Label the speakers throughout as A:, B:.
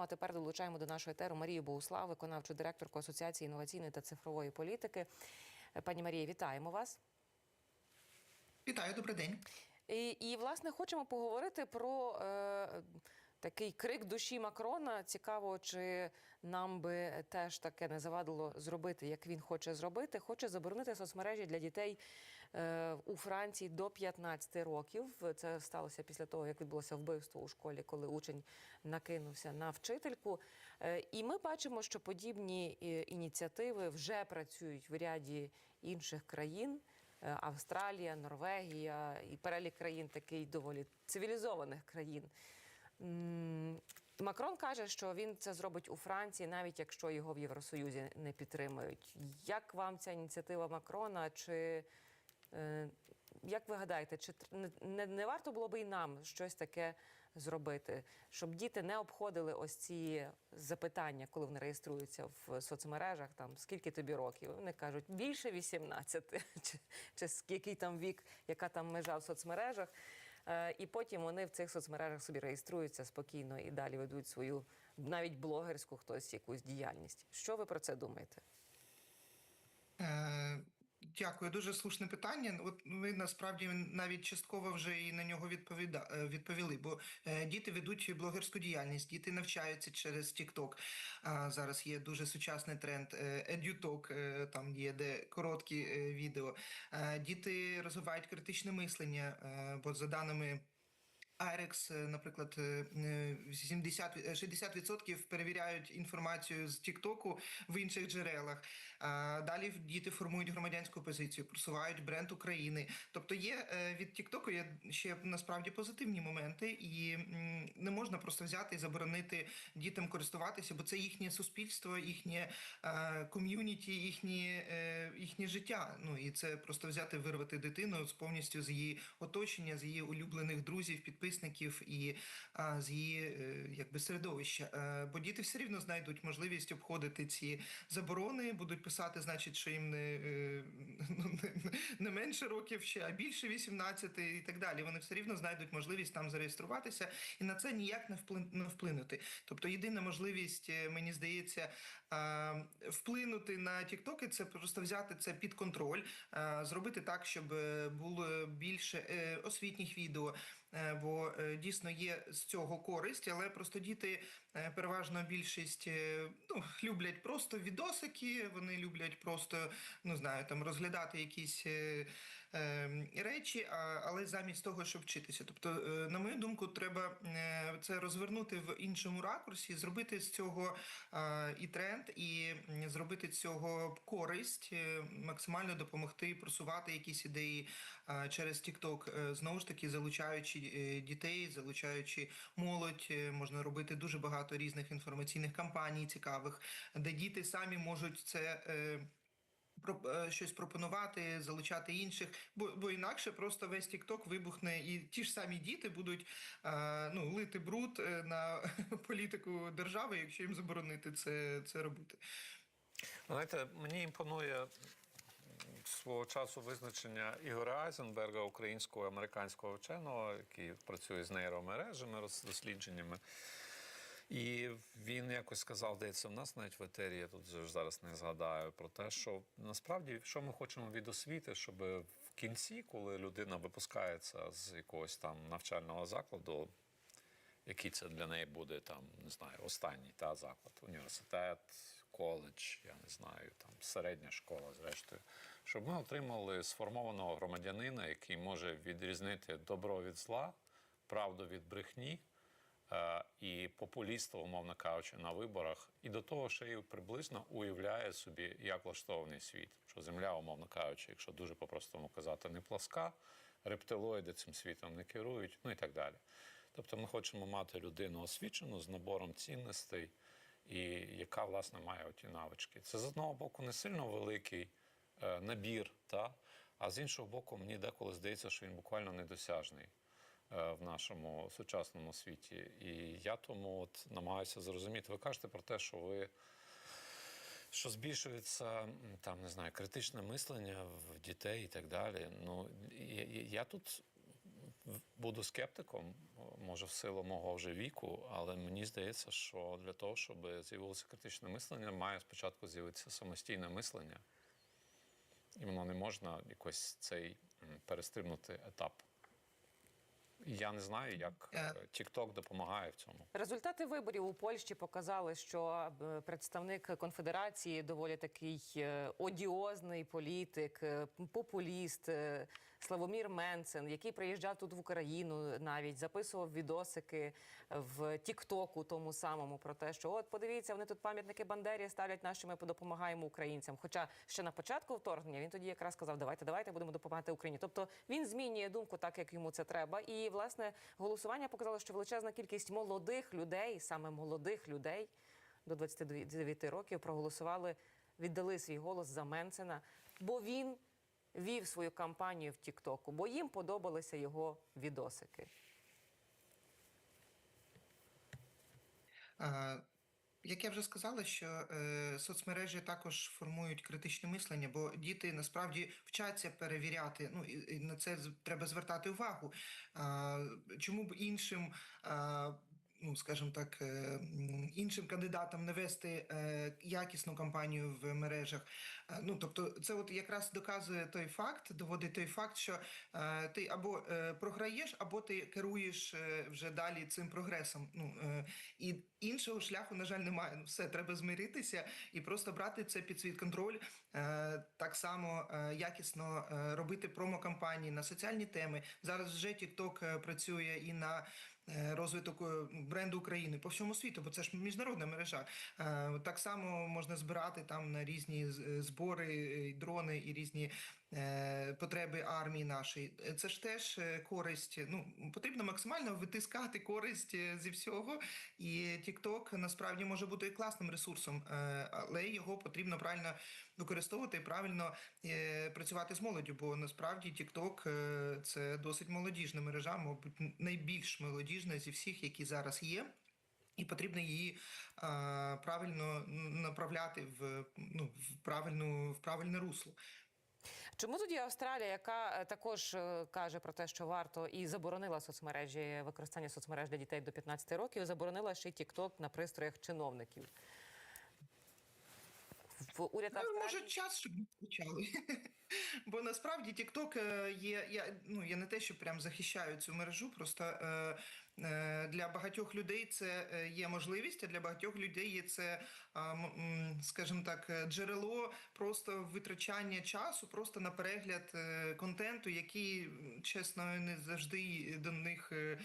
A: Ну а тепер долучаємо до нашого етеру Марію Боуслав, виконавчу директорку Асоціації інноваційної та цифрової політики. Пані Марія, вітаємо вас.
B: Вітаю, добрий день.
A: І, і власне хочемо поговорити про е, такий крик душі Макрона. Цікаво, чи нам би теж таке не завадило зробити, як він хоче зробити. Хоче заборонити соцмережі для дітей у Франції до 15 років. Це сталося після того, як відбулося вбивство у школі, коли учень накинувся на вчительку. Е, і ми бачимо, що подібні е, ініціативи вже працюють в ряді інших країн. Е, Австралія, Норвегія і перелік країн такий доволі цивілізованих країн. Макрон каже, що він це зробить у Франції, навіть якщо його в Євросоюзі не підтримують. Як вам ця ініціатива Макрона? Чи е, як ви гадаєте, чи не, не, варто було би і нам щось таке зробити, щоб діти не обходили ось ці запитання, коли вони реєструються в соцмережах, там скільки тобі років? Вони кажуть більше 18, чи, чи який там вік, яка там межа в соцмережах. Е, І потім вони в цих соцмережах собі реєструються спокійно і далі ведуть свою навіть блогерську хтось якусь діяльність. Що ви про це думаєте?
B: Дякую, дуже слушне питання. От ви насправді навіть частково вже і на нього відповіда е, відповіли. Бо е, діти ведуть блогерську діяльність, діти навчаються через TikTok. А зараз є дуже сучасний тренд едюток е, там є де короткі відео. Діти розвивають критичне мислення, бо за даними. Айрекс, наприклад, е, е, 70, е, 60% перевіряють інформацію з Тіктоку в інших джерелах. Далі діти формують громадянську позицію, просувають бренд України. Тобто є е, від Тіктоку є ще насправді позитивні моменти, і не можна просто взяти і заборонити дітям користуватися, бо це їхнє суспільство, їхнє е, ком'юніті, їхнє, е, їхнє життя. Ну і це просто взяти, вирвати дитину з повністю з її оточення, з її улюблених друзів, підписників і а, з її е, якби середовища. Е, бо діти все рівно знайдуть можливість обходити ці заборони, будуть писати, значить, що їм не, е, ну, не, не менше років ще, а більше 18 і так далі. Вони все рівно знайдуть можливість там зареєструватися, і на це ніяк не не вплинути. Тобто, єдина можливість, мені здається, вплинути на тіктоки, це просто взяти це під контроль, зробити так, щоб було більше освітніх відео. Е, Бо е, дійсно є з цього користь, але просто діти е, переважно більшість ну, люблять просто відосики, вони люблять просто ну знаю, там розглядати якісь речі, але замість того, щоб вчитися. Тобто, е, на мою думку, треба е, це розвернути в іншому ракурсі, зробити з цього і тренд, і зробити з цього користь, е, максимально допомогти просувати якісь ідеї через TikTok, знову ж таки залучаючи дітей, залучаючи молодь, можна робити дуже багато різних інформаційних кампаній цікавих, де діти самі можуть це. Про е, щось пропонувати, залучати інших, бо, бо інакше просто весь TikTok вибухне, і ті ж самі діти будуть е, ну, лити бруд е, на політику держави, якщо їм заборонити це, це робити.
C: Знаєте, мені імпонує свого часу визначення Ігоря Айзенберга, українського американського вченого, який працює з нейромережами, дослідженнями. І він якось сказав, здається, в нас навіть в етері, я тут зараз не згадаю про те, що насправді що ми хочемо від освіти, щоб в кінці, коли людина випускається з якогось там навчального закладу, який це для неї буде там, не знаю, останній та заклад, університет, коледж, я не знаю, там середня школа, зрештою, щоб ми отримали сформованого громадянина, який може відрізнити добро від зла, правду від брехні. Е, І популістів, умовно кажучи, на виборах, і до того ще й приблизно уявляє собі, як влаштований світ. Що земля, умовно кажучи, якщо дуже по-простому казати, не пласка, рептилоїди цим світом не керують, ну і так далі. Тобто ми хочемо мати людину освічену з набором цінностей, і яка, власне, має оті навички. Це з одного боку не сильно великий е, набір, та? а з іншого боку, мені деколи здається, що він буквально недосяжний в нашому сучасному світі. І я тому от намагаюся зрозуміти. Ви кажете про те, що ви. Що збільшується там, не знаю, критичне мислення в дітей і так далі. Ну я, я- тут буду скептиком, може, в силу мого вже віку, але мені здається, що для того, щоб з'явилося критичне мислення, має спочатку з'явитися самостійне мислення. І воно не можна якось цей перестрибнути етап. Я не знаю, як
B: Е.
C: TikTok допомагає в цьому.
A: Результати виборів у Польщі показали, що е, представник конфедерації доволі такий е, одіозний політик, е, популіст. Славомір Менцен, який приїжджав тут в Україну, навіть записував відосики в Тіктоку тому самому про те, що от подивіться, вони тут пам'ятники Бандері ставлять наші, ми допомагаємо українцям. Хоча ще на початку вторгнення він тоді якраз сказав, давайте, давайте будемо допомагати Україні. Тобто він змінює думку так, як йому це треба. І власне голосування показало, що величезна кількість молодих людей, саме молодих людей до 29 років, проголосували, віддали свій голос за Менцена, бо він вів свою кампанію в Тіктоку, бо їм подобалися його відосики.
B: Як я вже сказала, що е, соцмережі також формують критичне мислення, бо діти насправді вчаться перевіряти. Ну і, і на це треба звертати увагу. А, чому б іншим, а, ну скажімо так, е, іншим кандидатам не вести е, якісну кампанію в мережах? Е, Ну тобто, це от якраз доказує той факт, доводить той факт, що ти або програєш, або ти керуєш вже далі цим прогресом. Ну і іншого шляху, на жаль, немає. Ну все, треба змиритися і просто брати це під свій контроль. Так само якісно робити промо-кампанії на соціальні теми. Зараз вже TikTok працює і на розвиток е, бренду України по всьому світу, бо це ж міжнародна мережа. Е, Так само можна збирати там на різні е, збори, е, дрони і різні е, потреби армії нашої. Е, Це ж теж е, користь. Ну потрібно максимально витискати користь е, зі всього. І TikTok насправді може бути класним ресурсом, е, але його потрібно правильно використовувати і правильно е, працювати з молоддю. Бо насправді TikTok е, це досить молодіжна мережа, мабуть, найбільш молодіжна зі всіх, які зараз є. І потрібно її а, правильно направляти в ну в правильну в правильне русло.
A: Чому тоді Австралія, яка е, також е, каже про те, що варто і заборонила соцмережі використання соцмереж для дітей до 15 років, заборонила ще й TikTok на пристроях чиновників? В уряд
B: Ну, може, час, щоб ми почали. Бо насправді TikTok е, є. Я ну я не те, що прям захищаю цю мережу. Просто е, е, для багатьох людей це е, є можливість, а для багатьох людей є це, м, скажімо так, е, джерело просто витрачання часу, просто на перегляд е, контенту, який, чесно, не завжди до них е, е,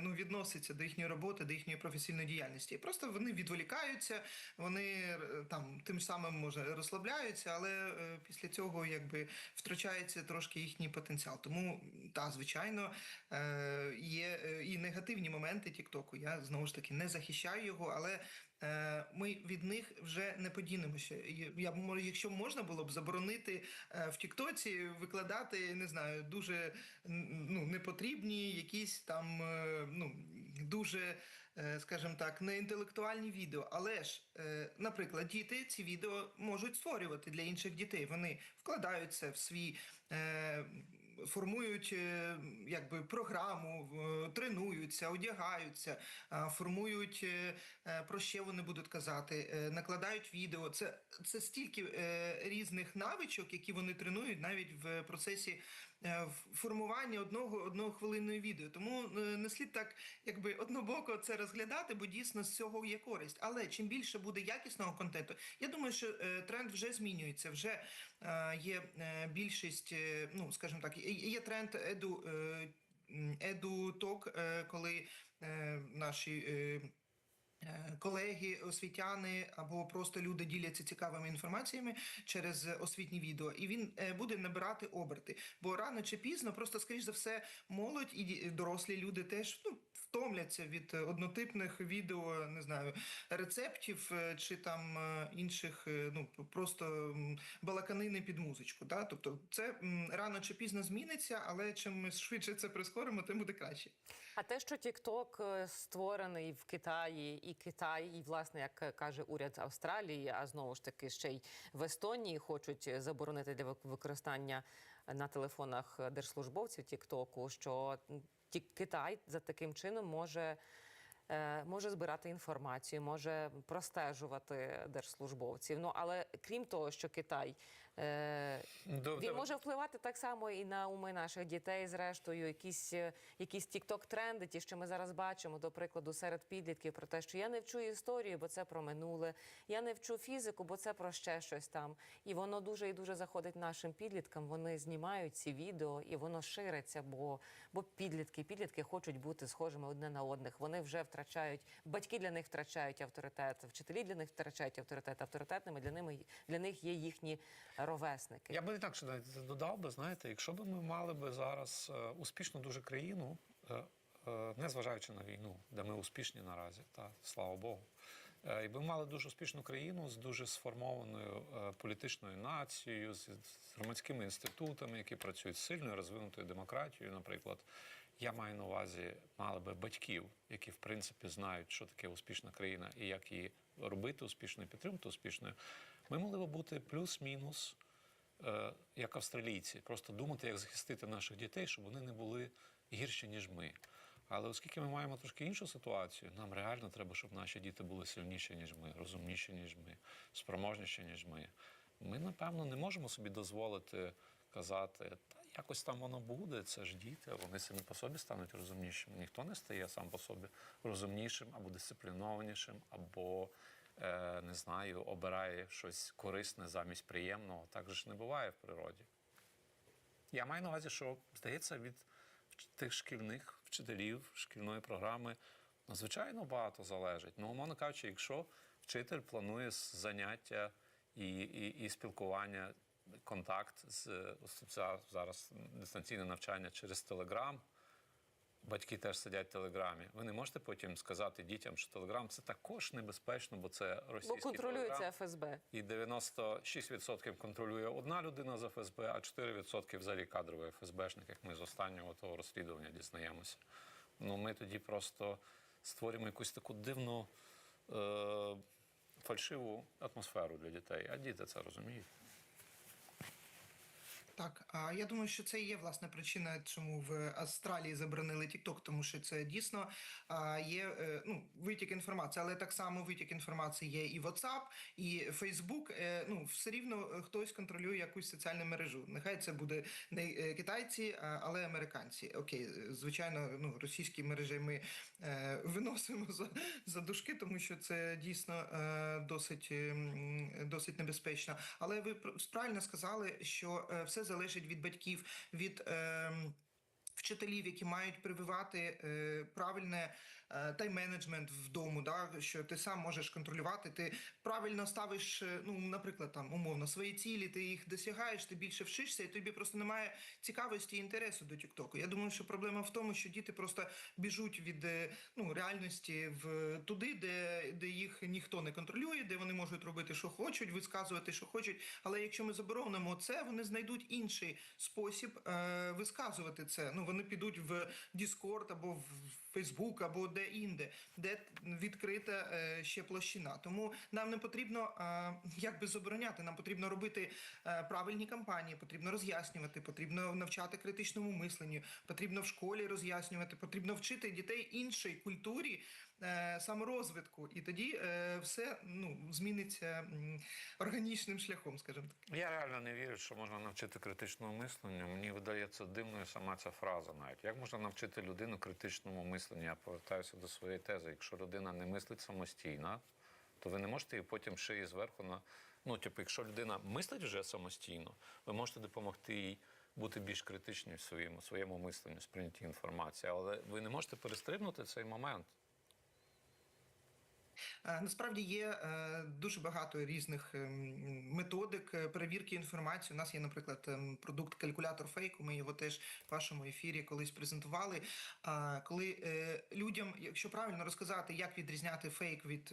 B: ну, відноситься до їхньої роботи, до їхньої професійної діяльності. І просто вони відволікаються, вони е, там тим самим може розслабляються, але е, після цього якби втрачається трошки їхній потенціал. Тому та звичайно е, є е, і негативні моменти Тіктоку. Я знову ж таки не захищаю його, але. Е, Ми від них вже не подінемося. Я якщо можна було б заборонити е, в Тіктоці викладати, не знаю, дуже ну непотрібні, якісь там е, ну дуже, скажімо так, неінтелектуальні відео. Але ж, наприклад, діти ці відео можуть створювати для інших дітей. Вони вкладаються в свій. Е, Формують е, якби програму, тренуються, одягаються, формують е, е, про що вони будуть казати, е, накладають відео. Це, це стільки е, різних навичок, які вони тренують навіть в процесі е, формування одного одного хвилинної відео. Тому е, не слід так, якби однобоко це розглядати, бо дійсно з цього є користь. Але чим більше буде якісного контенту, я думаю, що е, тренд вже змінюється. Вже е, є е, більшість, е, ну скажімо так, є, тренд еду. Е, Еду-ток, е, коли е, наші е, Е, Колеги, освітяни або просто люди діляться цікавими інформаціями через освітні відео, і він е, буде набирати оберти. Бо рано чи пізно, просто скоріш за все, молодь і дорослі люди теж ну. Втомляться від е, однотипних відео, не знаю, рецептів е, чи там е, інших, ну просто балаканини під музичку. Да? Тобто, це рано чи пізно зміниться, але чим ми швидше це прискоримо, тим буде краще.
A: А те, що TikTok створений в Китаї, і Китай, і власне, як каже уряд Австралії, а знову ж таки ще й в Естонії хочуть заборонити для використання на телефонах держслужбовців Тіктоку, що Китай за таким чином може. е, Може збирати інформацію, може простежувати держслужбовців. Ну але крім того, що Китай е, він може впливати так само і на уми наших дітей. Зрештою, якісь е, якісь тікток тренди, ті, що ми зараз бачимо, до прикладу, серед підлітків про те, що я не вчу історію, бо це про минуле. Я не вчу фізику, бо це про ще щось там. І воно дуже і дуже заходить нашим підліткам. Вони знімають ці відео, і воно шириться, бо, бо підлітки, підлітки хочуть бути схожими одне на одних. Вони вже втрачають батьки для них втрачають авторитет, вчителі для них втрачають авторитет. Авторитетними для ними для них є їхні ровесники.
C: Я би інакше навіть додав би, знаєте, якщо б ми мали би зараз е, успішну дуже країну, е, е, незважаючи на війну, де ми успішні наразі, та слава Богу. І ми мали дуже успішну країну з дуже сформованою політичною нацією, з, громадськими інститутами, які працюють з сильною розвинутою демократією, наприклад. Я маю на увазі, мали би батьків, які в принципі знають, що таке успішна країна і як її робити успішною, підтримати успішною. Ми могли би бути плюс-мінус як австралійці, просто думати, як захистити наших дітей, щоб вони не були гірші, ніж ми. Але оскільки ми маємо трошки іншу ситуацію, нам реально треба, щоб наші діти були сильніші, ніж ми, розумніші, ніж ми, спроможніші, ніж ми. Ми, напевно, не можемо собі дозволити казати, та якось там воно буде, це ж діти, вони самі по собі стануть розумнішими. Ніхто не стає сам по собі розумнішим або дисциплінованішим, або е, не знаю, обирає щось корисне замість приємного. Так же ж не буває в природі. Я маю на увазі, що здається, від тих шкільних вчителів шкільної програми надзвичайно багато залежить. Ну, умовно кажучи, якщо вчитель планує заняття і, і, і спілкування, контакт з зараз дистанційне навчання через Телеграм. Батьки теж сидять в телеграмі. Ви не можете потім сказати дітям, що телеграм це також небезпечно, бо це
A: Бо
C: російський
A: контролюється
C: телеграм.
A: ФСБ.
C: І 96% контролює одна людина з ФСБ, а 4% взагалі кадровий ФСБшник, як ми з останнього того розслідування дізнаємося. Ну, ми тоді просто створюємо якусь таку дивну е- фальшиву атмосферу для дітей. А діти це розуміють.
B: Так, а я думаю, що це і є власне причина, чому в Австралії заборонили TikTok, тому що це дійсно є е, ну, витік інформації, але так само витік інформації є і WhatsApp, і Facebook. Е, Ну, все рівно е, хтось контролює якусь соціальну мережу. Нехай це буде не китайці, але американці. Окей, звичайно, ну російські мережі ми виносимо за, за дужки, тому що це дійсно досить, е, досить небезпечно. Але ви пр- правильно сказали, що все залежить від батьків, від. Е, Вчителів, які мають прививати е, правильне тайм-менеджмент вдому, да, що ти сам можеш контролювати, ти правильно ставиш, е, ну, наприклад, там умовно свої цілі, ти їх досягаєш, ти більше вчишся, і тобі просто немає цікавості і інтересу до Тіктоку. Я думаю, що проблема в тому, що діти просто біжуть від е, ну, реальності в туди, де, де їх ніхто не контролює, де вони можуть робити, що хочуть, висказувати, що хочуть. Але якщо ми заборонимо це, вони знайдуть інший спосіб е, висказувати це. Ну вони підуть в Discord або в Facebook, або де інде, де відкрита е, ще площина. Тому нам не потрібно як би забороняти. Нам потрібно робити е, правильні кампанії, потрібно роз'яснювати, потрібно навчати критичному мисленню, потрібно в школі роз'яснювати, потрібно вчити дітей іншій культурі. Е, Саморозвитку, і тоді е, все ну зміниться органічним шляхом, скажімо так.
C: Я реально не вірю, що можна навчити критичному мисленню. Мені видається дивною сама ця фраза навіть. Як можна навчити людину критичному мисленню? Я повертаюся до своєї тези. Якщо людина не мислить самостійно, то ви не можете її потім і зверху на. Ну, типу, якщо людина мислить вже самостійно, ви можете допомогти їй бути більш критичною в своєму, своєму мисленню, сприйнятті інформації. Але ви не можете перестрибнути цей момент.
B: Е, Насправді є е, дуже багато різних ем, методик е, перевірки інформації. У нас є, наприклад, ем, продукт калькулятор фейку. Ми його теж в вашому ефірі колись презентували. Коли людям, якщо правильно розказати, як відрізняти фейк від,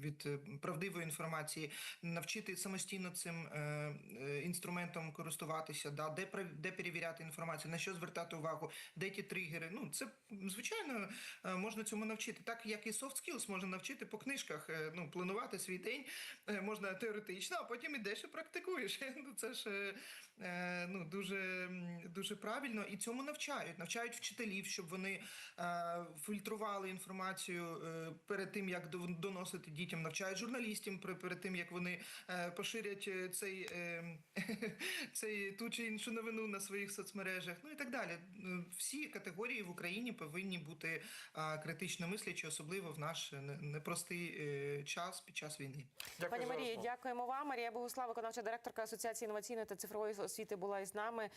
B: від правдивої інформації, навчити самостійно цим інструментом користуватися, да, де де перевіряти інформацію, на що звертати увагу, де ті тригери. Ну це звичайно можна цьому навчити. Так як і soft skills можна навчити по книжках. Е, Ну, планувати свій день е, можна теоретично, а потім ідеш і практикуєш. Ну, це ж е, ну, дуже, дуже правильно. І цьому навчають. Навчають вчителів, щоб вони е, фільтрували інформацію е, перед тим, як доносити дітям. Навчають журналістів при- перед тим, як вони е, поширять е, цей, е, цей ту чи іншу новину на своїх соцмережах. Ну і так далі. Е, Всі категорії в Україні повинні бути е, критично мислячі, особливо в наш е, непростий е, час під час війни.
C: Дякую
A: Пані Марія, дякуємо вам. Марія Богуслав, виконавча директорка Асоціації інноваційної та цифрової освіти, була із нами.